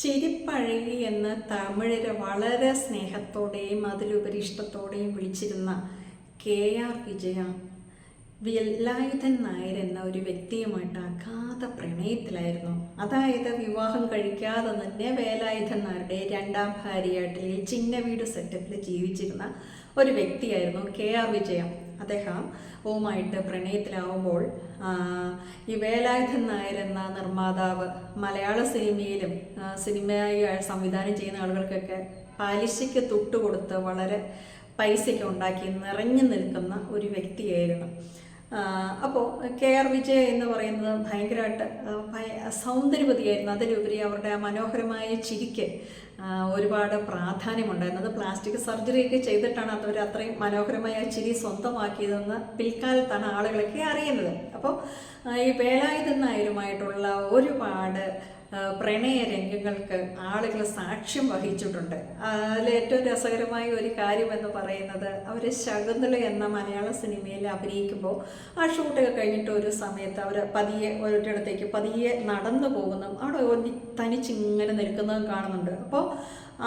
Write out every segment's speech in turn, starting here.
ചിരിപ്പഴകി എന്ന് തമിഴരെ വളരെ സ്നേഹത്തോടെയും അതിലുപരി ഇഷ്ടത്തോടെയും വിളിച്ചിരുന്ന കെ ആർ വിജയ വില്ലായുധൻ നായർ എന്ന ഒരു വ്യക്തിയുമായിട്ട് അഗാധ പ്രണയത്തിലായിരുന്നു. അതായത് വിവാഹം കഴിക്കാതെ തന്നെ വേലായുധൻ നായരുടെ രണ്ടാം ഭാര്യയായിട്ട് ചിന്ന വീട് സെറ്റപ്പിൽ ജീവിച്ചിരുന്ന ഒരു വ്യക്തിയായിരുന്നു കെ ആർ വിജയ. അദ്ദേഹം ഓമായിട്ട് പ്രണയത്തിലാവുമ്പോൾ ഈ വേലായുധൻ നായർ എന്ന നിർമ്മാതാവ് മലയാള സിനിമയിലും സിനിമയായി സംവിധാനം ചെയ്യുന്ന ആളുകൾക്കൊക്കെ പലിശയ്ക്ക് തൊട്ടുകൊടുത്ത് വളരെ പൈസയ്ക്ക് ഉണ്ടാക്കി നിറഞ്ഞു നിൽക്കുന്ന ഒരു വ്യക്തിയായിരുന്നു. അപ്പോൾ കെ ആർ വിജയ എന്ന് പറയുന്നത് ഭയങ്കരമായിട്ട് ഭയ- സൗന്ദര്യവതിയായിരുന്നു. അതിലുപരി അവരുടെ ആ മനോഹരമായ ചിരിക്ക് ഒരുപാട് പ്രാധാന്യമുണ്ടായിരുന്നു അത് പ്ലാസ്റ്റിക് സർജറിയൊക്കെ ചെയ്തിട്ടാണ് അവർ അത്രയും മനോഹരമായ ചിരി സ്വന്തമാക്കിയതെന്ന് പിൽക്കാലത്താണ് ആളുകളൊക്കെ അറിയുന്നത്. അപ്പോൾ ഈ വേലായുധനായരുമായിട്ടുള്ള ഒരുപാട് പ്രണയ രംഗങ്ങൾക്ക് ആളുകൾ സാക്ഷ്യം വഹിച്ചിട്ടുണ്ട്. അതിൽ ഏറ്റവും രസകരമായ ഒരു കാര്യം എന്ന് പറയുന്നത് അവർ ശകുന്തള എന്ന മലയാള സിനിമയിൽ അഭിനയിക്കുമ്പോൾ ആ ഷൂട്ടൊക്കെ കഴിഞ്ഞിട്ട് ഒരു സമയത്ത് അവർ പതിയെ ഒരിടത്തേക്ക് പതിയെ നടന്നു പോകുന്നു. അവിടെ തനിച്ചിങ്ങനെ നിൽക്കുന്നതും കാണുന്നുണ്ട്. അപ്പോൾ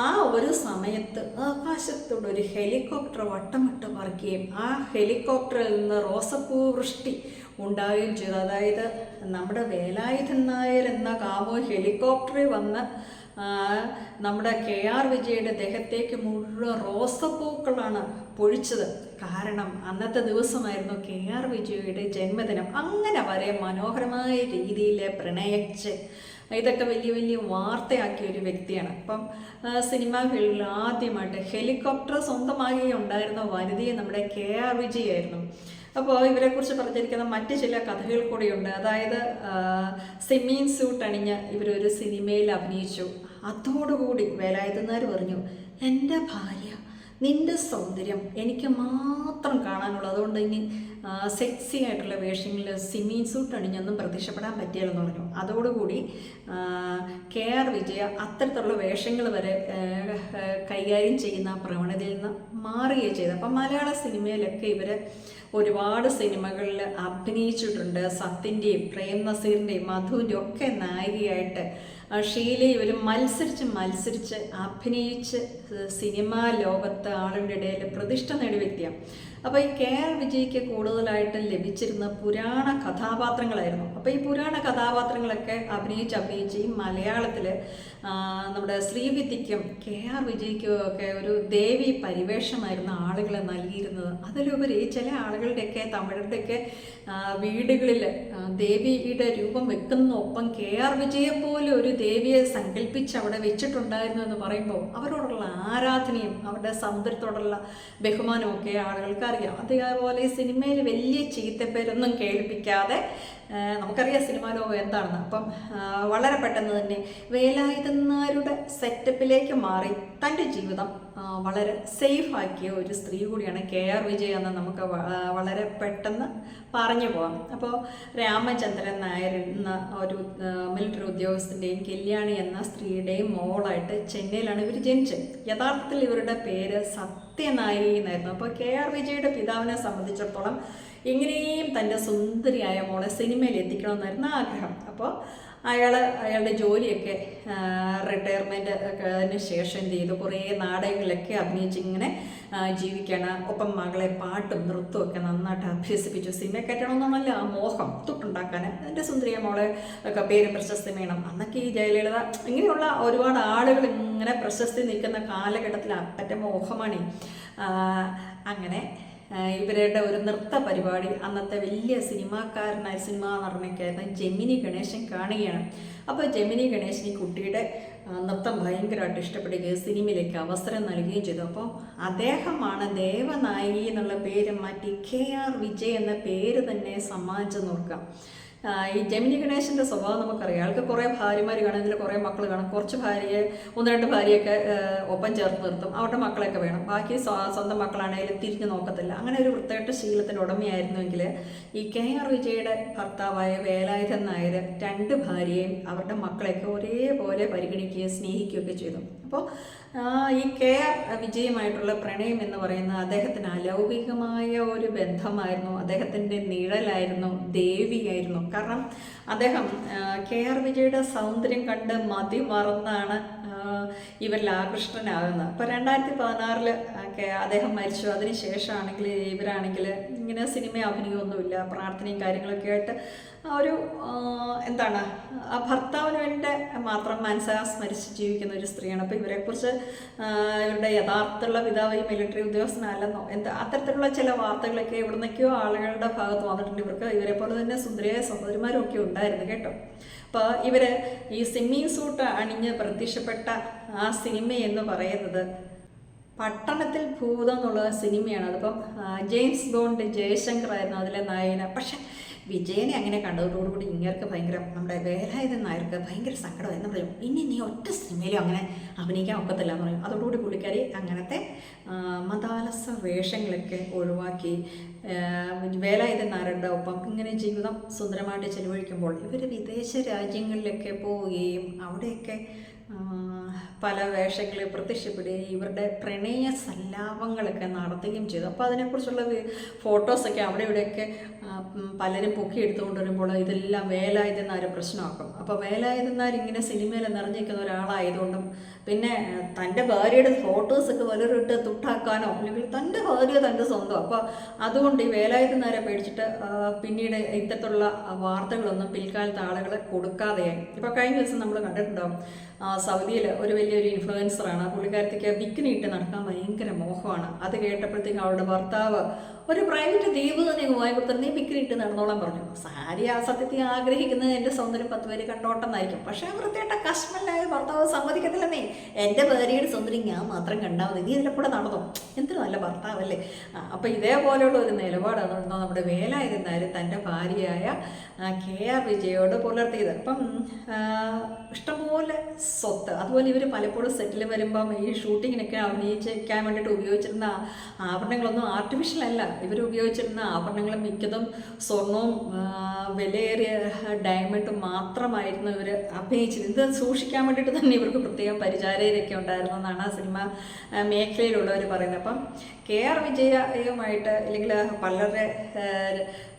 ആ ഒരു സമയത്ത് ആകാശത്തോടെ ഒരു ഹെലികോപ്റ്റർ വട്ടമിട്ട് പറിക്കുകയും ആ ഹെലികോപ്റ്ററിൽ നിന്ന് റോസപ്പൂ വൃഷ്ടി ഉണ്ടാവുകയും ചെയ്തു. അതായത് നമ്മുടെ വേലായുധൻ നായർ എന്ന കാമു ഹെലികോപ്റ്ററിൽ വന്ന് നമ്മുടെ കെ ആർ വിജയുടെ ദേഹത്തേക്ക് മുഴുവൻ റോസപ്പൂക്കളാണ് പൊഴിച്ചത്. കാരണം അന്നത്തെ ദിവസമായിരുന്നു കെ ആർ വിജയുടെ ജന്മദിനം. അങ്ങനെ വരെ മനോഹരമായ രീതിയിൽ പ്രണയിച്ച് ഇതൊക്കെ വലിയ വലിയ വാർത്തയാക്കിയ ഒരു വ്യക്തിയാണ്. അപ്പം സിനിമാ ഫീൽഡിൽ ആദ്യമായിട്ട് ഹെലികോപ്റ്റർ സ്വന്തമാകുകയുണ്ടായിരുന്ന വനിതയെ നമ്മുടെ കെ ആർ വിജയായിരുന്നു. അപ്പോൾ ഇവരെക്കുറിച്ച് പറഞ്ഞിരിക്കുന്ന മറ്റ് ചില കഥകൾ കൂടിയുണ്ട്. അതായത് സിമ്മീൻ സൂട്ട് അണിഞ്ഞ് ഇവരൊരു സിനിമയിൽ അഭിനയിച്ചു. അതോടുകൂടി വേലായുധനാർ പറഞ്ഞു എന്റെ ഭാര്യ നിന്റെ സൗന്ദര്യം എനിക്ക് മാത്രം കാണാനുള്ളൂ. അതുകൊണ്ട് ഇനി സെക്സി ആയിട്ടുള്ള വേഷങ്ങളിൽ സിമീൻ സൂട്ട് അണിഞ്ഞൊന്നും പ്രത്യക്ഷപ്പെടാൻ പറ്റില്ലെന്ന് പറഞ്ഞു. അതോടുകൂടി കെ ആർ വിജയ അത്തരത്തിലുള്ള വേഷങ്ങൾ വരെ കൈകാര്യം ചെയ്യുന്ന പ്രവണതയിൽ നിന്ന് മാറുകയും ചെയ്തു. അപ്പം മലയാള സിനിമയിലൊക്കെ ഇവർ ഒരുപാട് സിനിമകളിൽ അഭിനയിച്ചിട്ടുണ്ട്. സത്യന്റെയും പ്രേം നസീറിന്റെയും മധുവിന്റെയും ഒക്കെ നായികയായിട്ട് ഷീല ഇവർ മത്സരിച്ച് മത്സരിച്ച് അഭിനയിച്ച് സിനിമാ ലോകത്ത് ആളുകളുടെ ഇടയിൽ പ്രതിഷ്ഠ നേടിയ വ്യക്തിയാണ്. അപ്പോൾ ഈ കെ ആർ വിജയ്ക്ക് കൂടുതലായിട്ട് ലഭിച്ചിരുന്ന പുരാണ കഥാപാത്രങ്ങളായിരുന്നു. അപ്പോൾ ഈ പുരാണ കഥാപാത്രങ്ങളൊക്കെ അഭിനയിച്ച് അഭിനയിച്ച് ഈ മലയാളത്തിൽ നമ്മുടെ ശ്രീവിദ്യയ്ക്കും കെ ആർ വിജയ്ക്കും ഒക്കെ ഒരു ദേവി പരിവേഷമായിരുന്നു ആളുകളെ നൽകിയിരുന്നത്. അതിലുപരി ചില ആളുകളുടെയൊക്കെ തമിഴരുടെയൊക്കെ വീടുകളിൽ ദേവിയുടെ രൂപം വെക്കുന്നൊപ്പം കെ ആർ വിജയെ പോലെ ഒരു ദേവിയെ സങ്കല്പിച്ച് അവിടെ വെച്ചിട്ടുണ്ടായിരുന്നു എന്ന് പറയുമ്പോൾ അവരോടുള്ള ആരാധനയും അവരുടെ സൗന്ദര്യത്തോടുള്ള ബഹുമാനവും ഒക്കെ ആളുകൾക്ക് അറിയാം അതേപോലെ സിനിമയിൽ വലിയ ചീത്തപ്പേരൊന്നും കേൾപ്പിക്കാതെ നമുക്കറിയാം സിനിമാ ലോകം എന്താണെന്ന്. അപ്പം വളരെ പെട്ടെന്ന് തന്നെ വേലായുധന്മാരുടെ സെറ്റപ്പിലേക്ക് മാറി. തന്റെ ജീവിതം വളരെ സേഫ് ആക്കിയ ഒരു സ്ത്രീ കൂടിയാണ് കെ ആർ വിജയ എന്ന് നമുക്ക് വളരെ പെട്ടെന്ന് പറഞ്ഞു പോകാം. അപ്പോൾ രാമചന്ദ്രൻ നായർ എന്ന ഒരു മിലിറ്ററി ഉദ്യോഗസ്ഥന്റെയും കല്യാണി എന്ന സ്ത്രീയുടെയും മോളായിട്ട് ചെന്നൈയിലാണ് ഇവർ ജനിച്ചത്. യഥാർത്ഥത്തിൽ ഇവരുടെ പേര് സത്യനായി എന്നായിരുന്നു അപ്പോൾ കെ ആർ വിജയുടെ പിതാവിനെ സംബന്ധിച്ചിടത്തോളം എങ്ങനെയും തന്റെ സുന്ദരിയായ മോളെ സിനിമയിൽ എത്തിക്കണമെന്നായിരുന്നു ആഗ്രഹം. അപ്പോൾ അയാൾ അയാളുടെ ജോലിയൊക്കെ റിട്ടയർമെന്റ് അതിന് ശേഷം എന്ത് ചെയ്തു? കുറേ നാടകങ്ങളിലൊക്കെ അഭിനയിച്ച് ഇങ്ങനെ ജീവിക്കണം ഒപ്പം മകളെ പാട്ടും നൃത്തവും ഒക്കെ നന്നായിട്ട് അഭ്യസിപ്പിച്ചു. സിനിമ കയറ്റണമെന്നല്ല ആ മോഹം തൊട്ടുണ്ടാക്കാൻ. എന്റെ സുന്ദരിയ മോളെ ഒക്കെ പേര് പ്രശസ്തി വേണം. അന്നൊക്കെ ഈ ജയലളിത ഇങ്ങനെയുള്ള ഒരുപാട് ആളുകൾ ഇങ്ങനെ പ്രശസ്തി നിൽക്കുന്ന കാലഘട്ടത്തിൽ അപ്പറ്റ മോഹമാണ് ആ, അങ്ങനെ ഇവരുടെ ഒരു നൃത്ത പരിപാടി. അന്നത്തെ വലിയ സിനിമാക്കാരനായ സിനിമ നിർമ്മിക്കായിരുന്ന ജെമിനി ഗണേശൻ കാണുകയാണ്. അപ്പോൾ ജെമിനി ഗണേശൻ ഈ കുട്ടിയുടെ നൃത്തം ഭയങ്കരമായിട്ട് ഇഷ്ടപ്പെടുകയും സിനിമയിലേക്ക് അവസരം നൽകുകയും ചെയ്തു. അപ്പോൾ അദ്ദേഹമാണ് ദേവനായി എന്നുള്ള പേര് മാറ്റി കെ ആർ വിജയ് എന്ന പേര് തന്നെ സമ്മാനിച്ചു നോക്കാം ആ, ഈ ജമിനി ഗണേശന്റെ സ്വഭാവം നമുക്കറിയാം. ആൾക്ക് കുറേ ഭാര്യമാർ കാണും ഇതിൽ കുറേ മക്കൾ കാണും. കുറച്ച് ഭാര്യയെ ഒന്ന് രണ്ട് ഭാര്യയൊക്കെ ഒപ്പം ചേർത്ത് നിർത്തും. അവരുടെ മക്കളെയൊക്കെ വേണം. ബാക്കി സ്വന്തം മക്കളാണെങ്കിലും തിരിഞ്ഞു നോക്കത്തില്ല. അങ്ങനെ ഒരു വൃത്തികെട്ട ശീലത്തിന്റെ ഉടമയായിരുന്നുവെങ്കിൽ ഈ കെ ആർ വിജയുടെ ഭർത്താവായ വേലായുധൻ നായർ രണ്ട് ഭാര്യയും അവരുടെ മക്കളെയൊക്കെ ഒരേപോലെ പരിഗണിക്കുകയും സ്നേഹിക്കുകയൊക്കെ ചെയ്തു. അപ്പോൾ ഈ കെ ആർ വിജയമായിട്ടുള്ള പ്രണയം എന്ന് പറയുന്ന അദ്ദേഹത്തിന് അലൗകികമായ ഒരു ബന്ധമായിരുന്നു. അദ്ദേഹത്തിന്റെ നിഴലായിരുന്നു ദേവിയായിരുന്നു. കാരണം അദ്ദേഹം കെ ആർ വിജയുടെ സൗന്ദര്യം കണ്ട് മതി മറന്നാണ് ഇവരിൽ ആകൃഷ്ടനാകുന്നത്. അപ്പോൾ രണ്ടായിരത്തി പതിനാറിൽ അദ്ദേഹം മരിച്ചു. അതിന് ശേഷമാണെങ്കിൽ ഇവരാണെങ്കിൽ ഇങ്ങനെ സിനിമ അഭിനയമൊന്നുമില്ല. പ്രാർത്ഥനയും കാര്യങ്ങളൊക്കെ ആയിട്ട് ഒരു എന്താണ് ആ ഭർത്താവിന് വേണ്ടി മാത്രം മനസ്സാ സ്മരിച്ച് ജീവിക്കുന്ന ഒരു സ്ത്രീയാണ്. അപ്പോൾ ഇവരെക്കുറിച്ച് ഇവരുടെ യഥാർത്ഥമുള്ള പിതാവ് ഈ മിലിറ്ററി ഉദ്യോഗസ്ഥനല്ലെന്നോ എന്താ അത്തരത്തിലുള്ള ചില വാർത്തകളൊക്കെ എവിടുന്നൊക്കെയോ ആളുകളുടെ ഭാഗത്ത് വന്നിട്ടുണ്ട്. ഇവർക്ക് ഇവരെ പോലെ തന്നെ സുന്ദരിയായ സഹോദരിമാരും ഒക്കെ ഉണ്ടായിരുന്നു കേട്ടോ. അപ്പോൾ ഇവർ ഈ സ്വിമ്മിങ് സൂട്ട് അണിഞ്ഞ് പ്രത്യക്ഷപ്പെട്ട ആ സിനിമ എന്ന് പറയുന്നത് പട്ടണത്തിൽ ഭൂതം എന്നുള്ള സിനിമയാണ്. അതിപ്പം ജെയിംസ് ബോണ്ട് ജയശങ്കർ ആയിരുന്നു അതിലെ നായകന പക്ഷെ വിജയനെ അങ്ങനെ കണ്ടതോടുകൂടി ഇങ്ങേർക്ക് ഭയങ്കര നമ്മുടെ വേലായുധൻ നായർക്ക് ഭയങ്കര സങ്കടം എന്ന് പറയും. ഇനി നീ ഒറ്റ സിനിമയിലും അങ്ങനെ അഭിനയിക്കാൻ ഒക്കത്തില്ല എന്ന് പറയും. അതോടുകൂടി പുള്ളിക്കാരി അങ്ങനത്തെ മതാലസ വേഷങ്ങളൊക്കെ ഒഴിവാക്കി വേലായുധൻ നായരുടെ ഒപ്പം ഇങ്ങനെ ജീവിതം സുന്ദരമായിട്ട് ചെലവഴിക്കുമ്പോൾ ഇവർ വിദേശ രാജ്യങ്ങളിലൊക്കെ പോവുകയും അവിടെയൊക്കെ പല വേഷങ്ങളിൽ പ്രത്യക്ഷപ്പെടുകയും ഇവരുടെ പ്രണയ സല്ലാപങ്ങളൊക്കെ നടത്തുകയും ചെയ്തു. അപ്പോൾ അതിനെക്കുറിച്ചുള്ള ഫോട്ടോസൊക്കെ അവിടെ ഇവിടെയൊക്കെ പലരും പൊക്കി എടുത്തുകൊണ്ട് വരുമ്പോൾ ഇതെല്ലാം വേലായുധന്നാർ പ്രശ്നമാക്കും. അപ്പോൾ വേലായുധന്നാർ ഇങ്ങനെ സിനിമയിൽ നിറഞ്ഞിരിക്കുന്ന ഒരാളായതുകൊണ്ടും പിന്നെ തന്റെ ഭാര്യയുടെ ഫോട്ടോസൊക്കെ വലരിട്ട് തുട്ടാക്കാനോ അല്ലെങ്കിൽ തന്റെ ഭാര്യ തന്റെ സ്വന്തം. അപ്പോൾ അതുകൊണ്ട് ഈ വേലായുധന്നാരെ പേടിച്ചിട്ട് പിന്നീട് ഇത്തരത്തിലുള്ള വാർത്തകളൊന്നും പിൽക്കാലത്ത് ആളുകളെ കൊടുക്കാതെയായി. ഇപ്പോൾ കഴിഞ്ഞ ദിവസം നമ്മൾ കണ്ടിട്ടുണ്ടാവും സൗദിയിൽ ഒരു വലിയൊരു ഇൻഫ്ലുവൻസറാണ് പുള്ളിക്കാരത്തേക്ക് ഇട്ട് നടക്കാൻ ഭയങ്കര മോഹമാണ്. അത് കേട്ടപ്പോഴത്തേക്കും അവളുടെ ഭർത്താവ് ഒരു പ്രൈവറ്റ് ദ്വീപ് തന്നെ വായി കൊടുത്തിട്ട് നീ ഇട്ട് നടന്നോളാൻ പറഞ്ഞു. സാരി ആ സത്യത്തിൽ ആഗ്രഹിക്കുന്നത് എന്റെ സൗന്ദര്യം പത്ത് പേര് കണ്ടോട്ടെന്നായിരിക്കും. പക്ഷേ വൃത്തിയായിട്ട കശ്മലായ ഭർത്താവ് സമ്മതിക്കത്തില്ലെന്നേ. എന്റെ ഭാര്യയുടെ സൗന്ദര്യം ഞാൻ മാത്രം കണ്ടാൽ മതി. നീ ഇതിലെ നടന്നോ. എന്തൊരു നല്ല ഭർത്താവല്ലേ. അപ്പോൾ ഇതേപോലെയുള്ള ഒരു നിലപാടാണ് നമ്മുടെ വേലായിരുന്നാലും തന്റെ ഭാര്യയായ കെ ആർ വിജയോട് പുലർത്തിയത്. അപ്പം ആ, ഇഷ്ടംപോലെ സ്വത്ത്. അതുപോലെ ഇവർ പലപ്പോഴും സെറ്റിൽ വരുമ്പം ഈ ഷൂട്ടിങ്ങിനൊക്കെ അഭിനയിച്ചേക്കാൻ വേണ്ടിയിട്ട് ഉപയോഗിച്ചിരുന്ന ആഭരണങ്ങളൊന്നും ആർട്ടിഫിഷ്യൽ അല്ല. ഇവർ ഉപയോഗിച്ചിരുന്ന ആഭരണങ്ങൾ മിക്കതും സ്വർണവും വിലയേറിയ ഡയമണ്ടും മാത്രമായിരുന്നു ഇവർ അഭിനയിച്ചിരുന്നത്. ഇത് സൂക്ഷിക്കാൻ വേണ്ടിയിട്ട് തന്നെ ഇവർക്ക് പ്രത്യേകം പരിചാരകരൊക്കെ ഉണ്ടായിരുന്നു എന്നാണ് ആ സിനിമ മേഖലയിലുള്ളവർ പറയുന്നത്. അപ്പം കെ ആർ വിജയയുമായിട്ട് അല്ലെങ്കിൽ വളരെ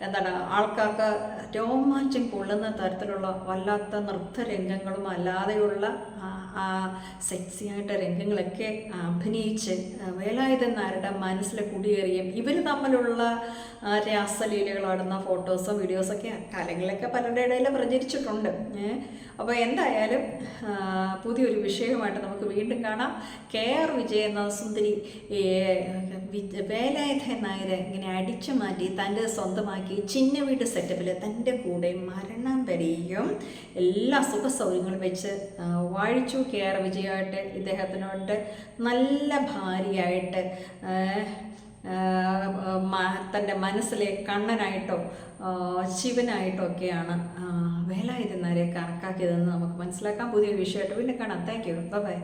എന്താണ് ആൾക്കാർക്ക് രോമാഞ്ചം കൊള്ളുന്ന തരത്തിലുള്ള വല്ലാത്ത നൃത്തരംഗങ്ങളും അല്ലാതെയുള്ള ആ, ആ സെക്സിയായിട്ട് രംഗങ്ങളൊക്കെ അഭിനയിച്ച് വേലായുധൻ നായരുടെ മനസ്സിൽ കുടിയേറിയും ഇവർ തമ്മിലുള്ള രാസലീലകളാടുന്ന ഫോട്ടോസോ വീഡിയോസൊക്കെ കാലങ്ങളിലൊക്കെ പലരുടെ ഇടയിൽ പ്രചരിച്ചിട്ടുണ്ട്. അപ്പോൾ എന്തായാലും പുതിയൊരു വിഷയമായിട്ട് നമുക്ക് വീണ്ടും കാണാം. കെ ആർ വിജയ എന്ന സുന്ദരി വേലായുധൻ നായരെ ഇങ്ങനെ അടിച്ചു മാറ്റി തന്റെ സ്വന്തമാക്കി ചിന്ന വീട് സെറ്റപ്പിൽ തന്റെ കൂടെ മരണം വരെയും എല്ലാ സുഖ സൗകര്യങ്ങളും വെച്ച് ആ, വാഴിച്ചു കെ ആർ വിജയമായിട്ട് ഇദ്ദേഹത്തിനോട്ട് നല്ല ഭാര്യയായിട്ട് തന്റെ മനസ്സിലെ കണ്ണനായിട്ടോ ശിവനായിട്ടോ ഒക്കെയാണ് വേലായുധന്മാരെ കണക്കാക്കിയതെന്ന് നമുക്ക് മനസ്സിലാക്കാം. പുതിയൊരു വിഷയമായിട്ട് പിന്നെ കാണാം. Thank you by